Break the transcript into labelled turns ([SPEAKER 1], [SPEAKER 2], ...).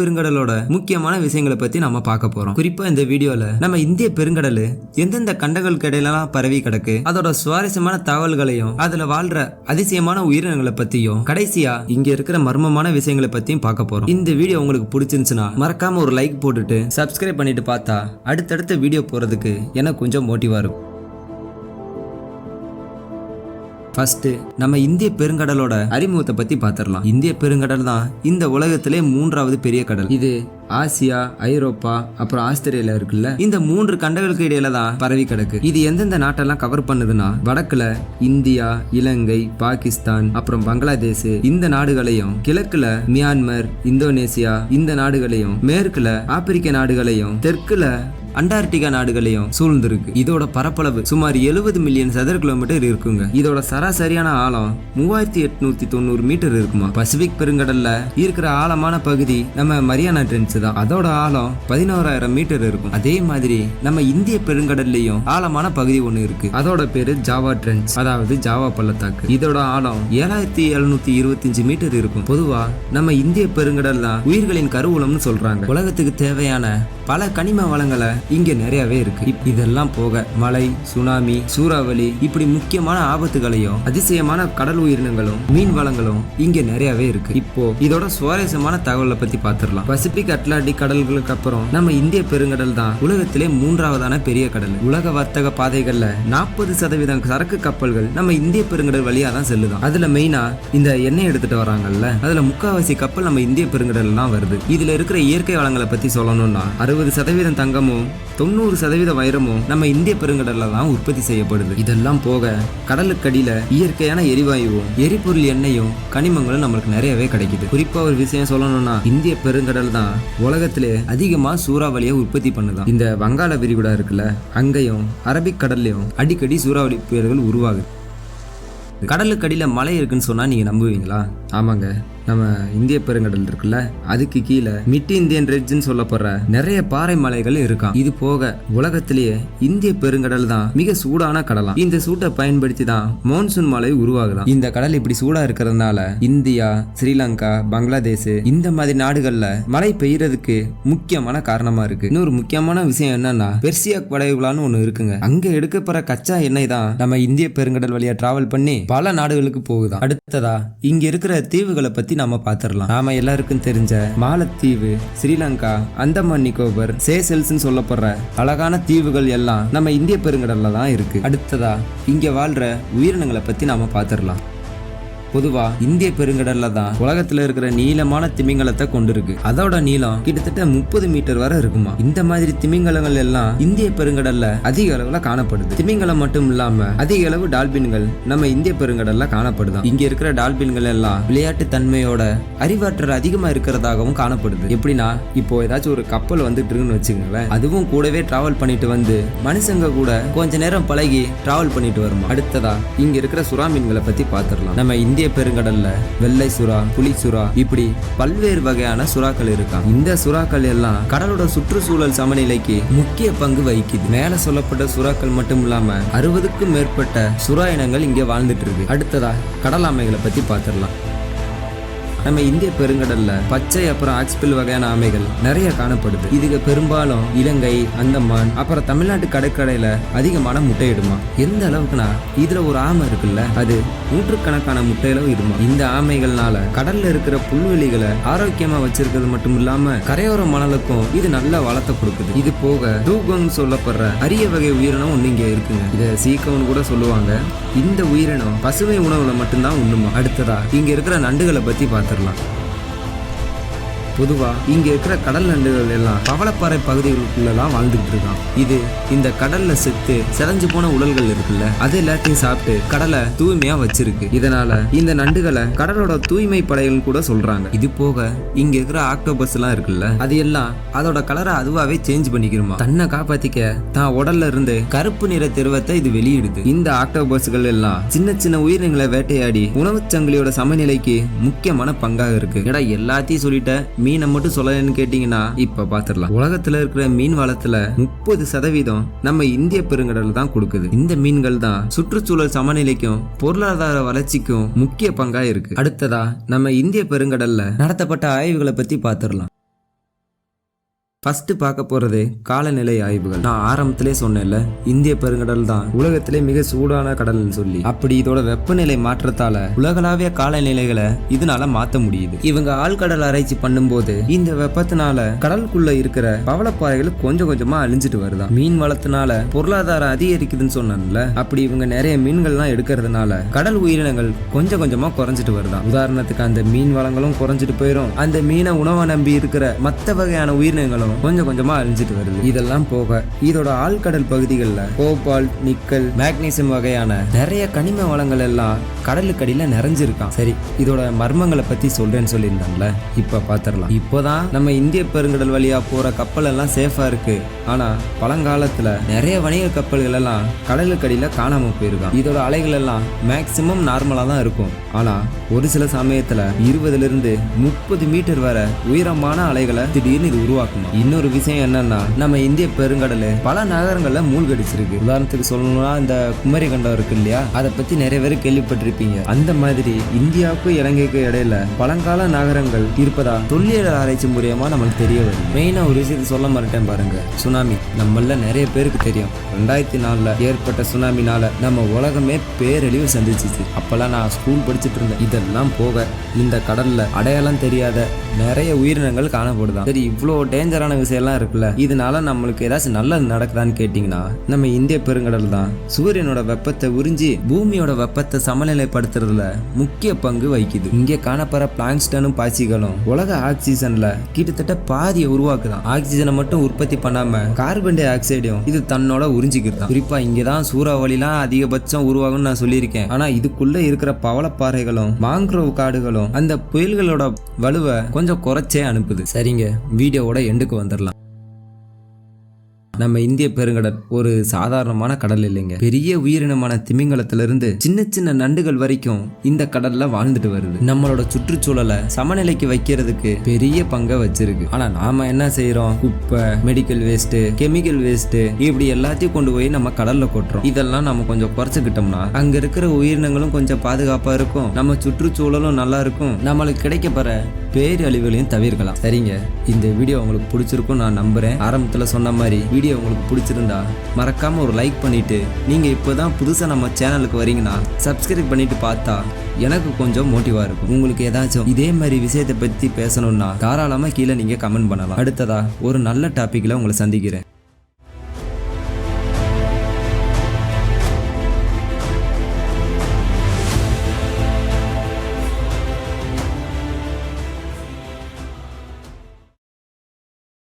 [SPEAKER 1] பெருங்கடலோட முக்கியமான விஷயங்களை பத்தி நம்ம பார்க்க போறோம். குறிப்பா இந்த வீடியோல நம்ம இந்திய பெருங்கடல் எந்தெந்த கண்டங்களுக்கு இடையிலலாம் பரவி கிடக்கு அதோட சுவாரஸ்யமான தகவல்களையும் அதுல வாழ்ற அதிசயமான உயிரினங்களை பத்தியும் கடைசியா இங்க இருக்கிற மர்மமான விஷயங்களை பத்தியும் பார்க்க போறோம். இந்த வீடியோ உங்களுக்கு பிடிச்சிருந்துச்சுன்னா மறக்காம ஒரு லைக் போட்டுட்டு சப்ஸ்கிரைப் பண்ணிட்டு பார்த்தா அடுத்தடுத்த வீடியோ போறதுக்கு எனக்கு கொஞ்சம் மோட்டிவா இருக்கும். ஃபர்ஸ்ட் நம்ம இந்திய பெருங்கடலோட அறிமுகத்தை பத்தி பார்த்திடலாம். இந்திய பெருங்கடல் தான் இந்த உலகத்திலே மூன்றாவது பெரிய கடல். இது ஆசியா ஐரோப்பா அப்புறம் ஆஸ்திரேலியா இருக்குல்ல? இந்த மூன்று கண்டங்களுக்கு இடையில தான் பரவி கிடக்கு. இது எந்தெந்த நாட்டெல்லாம் கவர் பண்ணுதுன்னா வடக்குல இந்தியா இலங்கை பாகிஸ்தான் அப்புறம் பங்களாதேஷ். இந்த நாடுகளையும் கிழக்குல மியான்மர் இந்தோனேசியா இந்த நாடுகளையும் மேற்குல ஆப்பிரிக்க நாடுகளையும் தெற்குல அண்டார்டிகா நாடுகளையும் சூழ்ந்திருக்கு. இதோட பரப்பளவு சுமார் எழுபது மில்லியன் சதுர கிலோமீட்டர் இருக்குங்க. இதோட சராசரியான ஆழம் மூவாயிரத்தி எட்நூத்தி தொண்ணூறு மீட்டர் இருக்குமா? பசிபிக் பெருங்கடல்ல இருக்கிற ஆழமான பகுதி நம்ம மரியானா ட்ரென்ஸ் தான். அதோட ஆழம் பதினோராயிரம் மீட்டர் இருக்கும். அதே மாதிரி நம்ம இந்திய பெருங்கடல்லையும் ஆழமான பகுதி ஒண்ணு இருக்கு. அதோட பேரு ஜாவா ட்ரென்ஸ் அதாவது ஜாவா பள்ளத்தாக்கு. இதோட ஆழம் ஏழாயிரத்தி எழுநூத்தி இருபத்தஞ்சு மீட்டர் இருக்கும். பொதுவா நம்ம இந்திய பெருங்கடல் தான் உயிர்களின் கருவூலம்னு சொல்றாங்க. உலகத்துக்கு தேவையான பல கனிம வளங்களை இங்க நிறையவே இருக்கு. இதெல்லாம் போக மழை சுனாமி சூறாவளி இப்படி முக்கியமான ஆபத்துகளையும் அதிசயமான கடல் உயிரினங்களும் மீன் வளங்களும் இங்க நிறையவே இருக்கு. இப்போ இதோட சுவாரஸ்யமான தகவலை பத்தி பாத்துரலாம் பசிபிக் அட்லாண்டிக் கடல்களுக்கு அப்புறம் நம்ம இந்திய பெருங்கடல் தான் உலகத்திலே மூன்றாவதான பெரிய கடல். உலக வர்த்தக பாதைகள்ல நாற்பது சதவீதம் சரக்கு கப்பல்கள் நம்ம இந்திய பெருங்கடல் வழியா தான் செல்லுதான். அதுல மெயினா இந்த எண்ணெய் எடுத்துட்டு வராங்கல்ல அதுல முக்காவாசி கப்பல் நம்ம இந்திய பெருங்கடல் தான் வருது. இதுல இருக்கிற இயற்கை வளங்களை பத்தி சொல்லணும்னா அறுபது சதவீதம் தங்கமும் தொண்ணூறு சதவீத வைரமும் நம்ம இந்திய பெருங்கடல்ல தான் உற்பத்தி செய்யப்படுது. இதெல்லாம் போக கடலுக்கடியில இயற்கையான எரிவாயுவும் எரிபொருள் எண்ணெயும் கனிமங்களும் நம்மளுக்கு நிறையவே கிடைக்குது. குறிப்பா ஒரு விஷயம் சொல்லணும்னா இந்திய பெருங்கடல் தான் உலகத்திலே அதிகமா சூறாவளியை உற்பத்தி பண்ணுதான் இந்த வங்காள விரிகுடா இருக்குல்ல அங்கேயும் அரபிக் கடல்லையும் அடிக்கடி சூறாவளி புயல்கள் உருவாகுது. கடலுக்கடியில மலை இருக்குன்னு சொன்னா நீங்க நம்புவீங்களா? ஆமாங்க. நம்ம இந்திய பெருங்கடல் இருக்குல்ல அதுக்கு கீழே மிட் இந்தியன் ரெட்ஜ்னு சொல்லப்படுற நிறைய பாறை மலைகள் இருக்கும். இது போக உலகத்திலேயே இந்திய பெருங்கடல் தான் மிக சூடான கடலாம். இந்த சூட்டை பயன்படுத்தி தான் மான்சூன் மலை உருவாகுதாம். இந்த கடல் இப்படி சூடா இருக்கிறதுனால இந்தியா ஸ்ரீலங்கா பங்களாதேஷ் இந்த மாதிரி நாடுகள்ல மழை பெய்யறதுக்கு முக்கியமான காரணமா இருக்கு. இன்னொரு முக்கியமான விஷயம் என்னன்னா பெர்சியாக் படைகுலான்னு ஒண்ணு இருக்குங்க. அங்க எடுக்கப்படுற கச்சா எண்ணெய் தான் நம்ம இந்திய பெருங்கடல் வழியா டிராவல் பண்ணி பல நாடுகளுக்கு போகுதான் அடுத்ததா இங்க இருக்கிற தீவுகளை பத்தி நாம பாத்திரலாம். நாம எல்லாருக்கும் தெரிஞ்ச மாலத்தீவு ஸ்ரீலங்கா அந்தமான் நிக்கோபர் சேசல்ஸ்னு சொல்லப்படுற அழகான தீவுகள் எல்லாம் நம்ம இந்திய பெருங்கடல்ல தான் இருக்கு. அடுத்ததா இங்க வாழ்ற உயிரினங்களை பத்தி நாம பாத்திரலாம். பொதுவா இந்திய பெருங்கடல்ல தான் உலகத்துல இருக்கிற நீளமான திமிங்கலத்தை கொண்டிருக்கு. அதோட நீளம் கிட்டத்தட்ட முப்பது மீட்டர் வரை இருக்குமா. இந்த மாதிரி திமிங்கலங்கள் எல்லாம் இந்திய பெருங்கடல்ல அதிக அளவுல காணப்படுது. திமிங்கலம் மட்டும் இல்லாம அதிக அளவு டால்பின்கள் நம்ம இந்திய பெருங்கடல்ல காணப்படுதான். இங்க இருக்கிற டால்பின்கள் எல்லாம் விளையாட்டு தன்மையோட அறிவாற்றல் அதிகமா இருக்கிறதாகவும் காணப்படுது. எப்படின்னா இப்போ ஏதாச்சும் ஒரு கப்பல் வந்துட்டு இருக்குன்னு வச்சுக்கோங்களேன். அதுவும் கூடவே டிராவல் பண்ணிட்டு வந்து மனுஷங்க கூட கொஞ்ச நேரம் பழகி டிராவல் பண்ணிட்டு வருமா. அடுத்ததா இங்க இருக்கிற சுறா மீன்களை பத்தி பாத்துடலாம். நம்ம இந்திய பெருங்கடல்ல வெள்ளை சுறா புலி சுறா இப்படி பல்வேறு வகையான சுறாக்கள் இருக்காம் இந்த சுறாக்கள் எல்லாம் கடலோட சுற்றுச்சூழல் சமநிலைக்கு முக்கிய பங்கு வகிக்குது. மேல சொல்லப்பட்ட சுறாக்கள் மட்டும் இல்லாம அறுபதுக்கும் மேற்பட்ட சுறா இனங்கள் இங்க வாழ்ந்துட்டு இருக்கு. அடுத்ததா கடல் ஆமைகளை பத்தி பாத்திரலாம் நம்ம இந்திய பெருங்கடல்ல பச்சை அப்புறம் ஆக்ஸ்பில் வகையான ஆமைகள் நிறைய காணப்படுது. இதுக்கு பெரும்பாலும் இலங்கை அந்தமான் அப்புறம் தமிழ்நாட்டு கடற்கரையில அதிகமான முட்டையிடுமா? எந்த அளவுக்குனா இதுல ஒரு ஆமை இருக்குல்ல அது நூற்றுக்கணக்கான முட்டையிலும் இடுமா இந்த ஆமைகள்னால கடல்ல இருக்கிற புல்வெளிகளை ஆரோக்கியமா வச்சிருக்கிறது மட்டும் இல்லாம கரையோர மணலுக்கும் இது நல்ல வளத்தை கொடுக்குது. இது போக டூகோங் சொல்லப்படுற அரிய வகை உயிரினம் ஒண்ணு இங்க இருக்குங்க. இத சீக்கம்னு கூட சொல்லுவாங்க. இந்த உயிரினம் பசுமை உணவுல மட்டும்தான் உண்ணுமா? அடுத்ததா இங்க இருக்கிற நண்டுகளை பத்தி பார்த்திடலாம் பொதுவா இங்க இருக்கிற கடல் நண்டுகள் எல்லாம் பவளப்பாறை பகுதிகளுக்குள்ளலாம் வாழ்ந்துகிட்டு இருக்கான். இது இந்த கடல்ல செத்து செதஞ்சு போன உடல்கள் இருக்குல்ல அது எல்லாத்தையும் சாப்பிட்டு கடலை தூய்மையா வச்சிருக்கு. இதனால இந்த நண்டுகளை கடலோட தூய்மை படைகள் கூட சொல்றாங்க. இது போக இங்க இருக்கிற ஆக்டோபஸ் எல்லாம் இருக்குல்ல அது எல்லாம் அதோட கலரை அதுவாவே சேஞ்ச் பண்ணிக்கிறோமா தன்னை காப்பாத்திக்க தான் உடல்ல இருந்து கருப்பு நிற திருவத்தை இது வெளியிடுது. இந்த ஆக்டோபஸ்கள் எல்லாம் சின்ன சின்ன உயிரினங்களை வேட்டையாடி உணவு சங்கிலியோட சமநிலைக்கு முக்கியமான பங்காக இருக்கு. ஏடா எல்லாத்தையும் சொல்லிட்ட மீனை மட்டும் சொல்லலன்னு கேட்டீங்கன்னா இப்ப பாத்துடலாம். உலகத்துல இருக்கிற மீன் வளத்துல முப்பது சதவீதம் நம்ம இந்திய பெருங்கடல் தான் கொடுக்குது. இந்த மீன்கள் தான் சுற்றுச்சூழல் சமநிலைக்கும் பொருளாதார வளர்ச்சிக்கும் முக்கிய பங்கா இருக்கு. அடுத்ததா நம்ம இந்திய பெருங்கடல்ல நடத்தப்பட்ட ஆய்வுகளை பத்தி பாத்துடலாம். ஃபஸ்ட்டு பார்க்க போகிறது காலநிலை ஆய்வுகள். நான் ஆரம்பத்திலே சொன்னேன்ல இந்திய பெருங்கடல் தான் உலகத்திலே மிக சூடான கடல்னு சொல்லி. அப்படி இதோட வெப்பநிலை மாற்றத்தால உலகளாவிய காலநிலைகளை இதனால மாற்ற முடியுது. இவங்க ஆழ்கடல் ஆராய்ச்சி பண்ணும்போது இந்த வெப்பத்தினால கடலுக்குள்ள இருக்கிற பவளப்பாறைகள் கொஞ்சம் கொஞ்சமா அழிஞ்சிட்டு வருதான் மீன் வளத்தினால பொருளாதாரம் அதிகரிக்குதுன்னு சொன்னேன்ல அப்படி இவங்க நிறைய மீன்கள்லாம் எடுக்கிறதுனால கடல் உயிரினங்கள் கொஞ்சம் கொஞ்சமா குறைஞ்சிட்டு வருதான் உதாரணத்துக்கு அந்த மீன் வளங்களும் குறைஞ்சிட்டு போயிடும் அந்த மீனை உணவை நம்பி இருக்கிற மற்ற வகையான உயிரினங்களும் கொஞ்சம் கொஞ்சமா அழிஞ்சிட்டு வருது. இதெல்லாம் போக இதோட ஆழ்கடல் பகுதிகளில் கோபால் நிக்கல் மேக்னீசியம் வகையான நிறைய கனிம வளங்கள் எல்லாம் கடலுக்கடியில நிறைஞ்சிருக்கான். சரி இதோட மர்மங்களை பத்தி சொல்றேன்னு சொல்லியிருந்தாங்கல்ல இப்ப பாத்திரலாம். இப்போதான் நம்ம இந்திய பெருங்கடல் வழியா போற கப்பல் எல்லாம் சேஃபா இருக்கு. ஆனா பழங்காலத்துல நிறைய வணிக கப்பல்கள் எல்லாம் கடலுக்கடியில காணாம போயிருக்கான். இதோட அலைகள் எல்லாம் மேக்சிமம் நார்மலா தான் இருக்கும். ஆனா ஒரு சில சமயத்துல இருபதுல இருந்து முப்பது மீட்டர் வரை உயரமான அலைகளை திடீர்னு இது உருவாக்குமா இன்னொரு விஷயம் என்னன்னா நம்ம இந்திய பெருங்கடல் பல நகரங்கள்ல மூழ்கடிச்சிருக்கு. உதாரணத்துக்கு சொல்லணும்னா இந்த குமரி கண்டம் இருக்கு இல்லையா? அதை பத்தி நிறைய பேர் கேள்விப்பட்டிருப்பீங்க. அந்த மாதிரி இந்தியாவுக்கும் இலங்கைக்கும் இடையில பழங்கால நகரங்கள் இருப்பதா தொல்லியல் ஆராய்ச்சி மூலியமா நமக்கு தெரிய வரும் மெயினா ஒரு விஷயத்தை சொல்ல மாட்டேன் பாருங்க. சுனாமி. நம்மள நிறைய பேருக்கு தெரியும். ரெண்டாயிரத்தி நாலுல ஏற்பட்ட சுனாமினால நம்ம உலகமே பேரழிவு சந்திச்சிச்சு. அப்பெல்லாம் நான் ஸ்கூல் படிச்சுட்டு இருந்தேன். இதெல்லாம் போக இந்த கடல்ல அடையாளம் தெரியாத நிறைய உயிரினங்கள் காணப்படுதான். சரி இவ்வளோ டேஞ்சரான விஷயம்லாம் இருக்குல்ல? இதனால நம்மளுக்கு ஏதாச்சும் நல்லது நடக்குதான்னு கேட்டிங்கன்னா நம்ம இந்திய பெருங்கடல் தான். சூரியனோட வெப்பத்தை உறிஞ்சி பூமியோட வெப்பத்தை சமநிலைப்படுத்துறதுல முக்கிய பங்கு வகிக்குது. இங்கே காணப்படுற பிளாங்ஸ்டனும் பாசிகளும் உலக ஆக்சிஜன்ல கிட்டத்தட்ட பாதியை உருவாக்குதான். ஆக்சிஜனை மட்டும் உற்பத்தி பண்ணாம கார்பன் டை ஆக்சைடையும் இது தன்னோட உறிஞ்சிக்கிட்டு குறிப்பா இங்கே தான் சூறாவளிலாம் அதிகபட்சம் உருவாகும் நான் சொல்லியிருக்கேன். ஆனா இதுக்குள்ள இருக்கிற பவளப்பாறைகளும் மாங்க்ரோவ் காடுகளும் அந்த புயல்களோட வலுவை கொஞ்சம் குறைச்சே அனுப்புது. சரிங்க. வீடியோவோட எண்டுக்கு வந்துடலாம் நம்ம இந்திய பெருங்கடல் ஒரு சாதாரணமான கடல் இல்லைங்க. பெரிய உயிரினமான திமிங்கலத்திலிருந்து சின்ன சின்ன நண்டுகள் வரைக்கும் இந்த கடல்ல வாழ்ந்துட்டு வருது. நம்மளோட சுற்றுச்சூழலை சமநிலைக்கு வைக்கிறதுக்கு பெரிய பங்கை வச்சிருக்கு. ஆனா நாம என்ன செய்யறோம் குப்பை மெடிக்கல் வேஸ்ட் கெமிக்கல் வேஸ்ட் இப்படி எல்லாத்தையும் கொண்டு போய் நம்ம கடல்ல கொட்டுறோம். இதெல்லாம் நம்ம கொஞ்சம் குறைச்சுக்கிட்டோம்னா அங்க இருக்கிற உயிரினங்களும் கொஞ்சம் பாதுகாப்பா இருக்கும். நம்ம சுற்றுச்சூழலும் நல்லா இருக்கும். நம்மளுக்கு கிடைக்கப்பெற பேரழிவுகளையும் தவிர்க்கலாம். சரிங்க? இந்த வீடியோ உங்களுக்கு பிடிச்சிருக்கும் நான் நம்புறேன். ஆரம்பத்துல சொன்ன மாதிரி வீடியோ உங்களுக்கு பிடிச்சிருந்தா மறக்காம ஒரு லைக் பண்ணிட்டு நீங்க இப்போதான் புதுசா நம்ம சேனலுக்கு வரீங்கன்னா சப்ஸ்கிரைப் பண்ணிட்டு பார்த்தா எனக்கு கொஞ்சம் மோட்டிவா இருக்கும். உங்களுக்கு ஏதாச்சும் இதே மாதிரி விஷயத்தை பத்தி பேசணும்னா தாராளமா கீழே நீங்க கமெண்ட் பண்ணலாம். அடுத்ததா ஒரு நல்ல டாபிக்ல உங்களை சந்திக்கிறேன்.